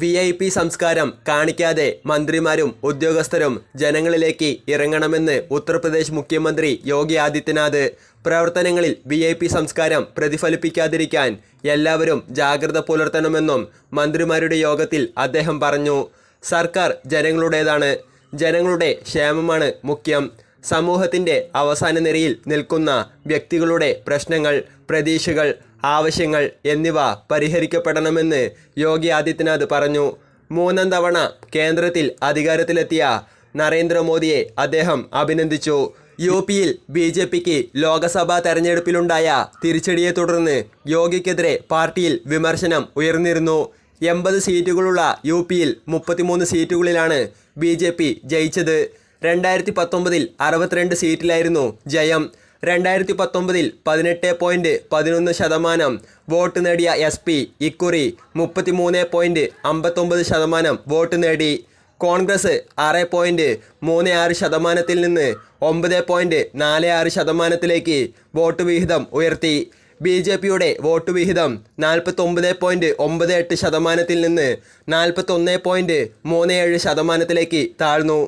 V I P സംസ്കാരം കാണിക്കാതെ മന്ത്രിമാരും ഉദ്യോഗസ്ഥരും ജനങ്ങളിലേക്ക് ഇറങ്ങണമെന്ന് ഉത്തർപ്രദേശ് മുഖ്യമന്ത്രി യോഗി ആദിത്യനാഥ് പ്രവർത്തനങ്ങളിൽ വി ഐ പി സംസ്കാരം പ്രതിഫലിപ്പിക്കാതിരിക്കാൻ എല്ലാവരും ജാഗ്രത പുലർത്തണമെന്നും മന്ത്രിമാരുടെ യോഗത്തിൽ അദ്ദേഹം പറഞ്ഞു. സർക്കാർ ജനങ്ങളുടേതാണ്. ജനങ്ങളുടെ ക്ഷേമമാണ് മുഖ്യം. സമൂഹത്തിന്റെ അവസാന നിരയിൽ നിൽക്കുന്ന വ്യക്തികളുടെ പ്രശ്നങ്ങൾ പ്രതീക്ഷകൾ ആവശ്യങ്ങൾ എന്നിവ പരിഹരിക്കപ്പെടണമെന്ന് യോഗി ആദിത്യനാഥ് പറഞ്ഞു. മൂന്നാം തവണ കേന്ദ്രത്തിൽ അധികാരത്തിലെത്തിയ നരേന്ദ്രമോദിയെ അദ്ദേഹം അഭിനന്ദിച്ചു. യു പിയിൽ ബി ജെ പിക്ക് ലോക്സഭാ തെരഞ്ഞെടുപ്പിലുണ്ടായ തിരിച്ചടിയെ തുടർന്ന് യോഗിക്കെതിരെ പാർട്ടിയിൽ വിമർശനം ഉയർന്നിരുന്നു. എൺപത് സീറ്റുകളുള്ള യു പിയിൽ മുപ്പത്തിമൂന്ന് സീറ്റുകളിലാണ് ബി ജെ പി ജയിച്ചത്. രണ്ടായിരത്തി പത്തൊമ്പതിൽ അറുപത്തിരണ്ട് സീറ്റിലായിരുന്നു ജയം. രണ്ടായിരത്തി പത്തൊമ്പതിൽ പതിനെട്ട് പോയിന്റ് പതിനൊന്ന് ശതമാനം വോട്ട് നേടിയ എസ് പി ഇക്കുറി മുപ്പത്തിമൂന്ന് പോയിന്റ് അമ്പത്തൊമ്പത് ശതമാനം വോട്ട് നേടി. കോൺഗ്രസ് ആറ് പോയിന്റ് മൂന്ന് ആറ് ശതമാനത്തിൽ നിന്ന് ഒമ്പത് പോയിന്റ് നാല് ആറ് ശതമാനത്തിലേക്ക് വോട്ട് വിഹിതം ഉയർത്തി. ബി ജെ പിയുടെ വോട്ട് വിഹിതം നാൽപ്പത്തൊമ്പത് പോയിന്റ് ഒമ്പത് എട്ട് ശതമാനത്തിൽ നിന്ന് നാൽപ്പത്തൊന്ന് പോയിന്റ് മൂന്ന് ഏഴ് ശതമാനത്തിലേക്ക് താഴ്ന്നു.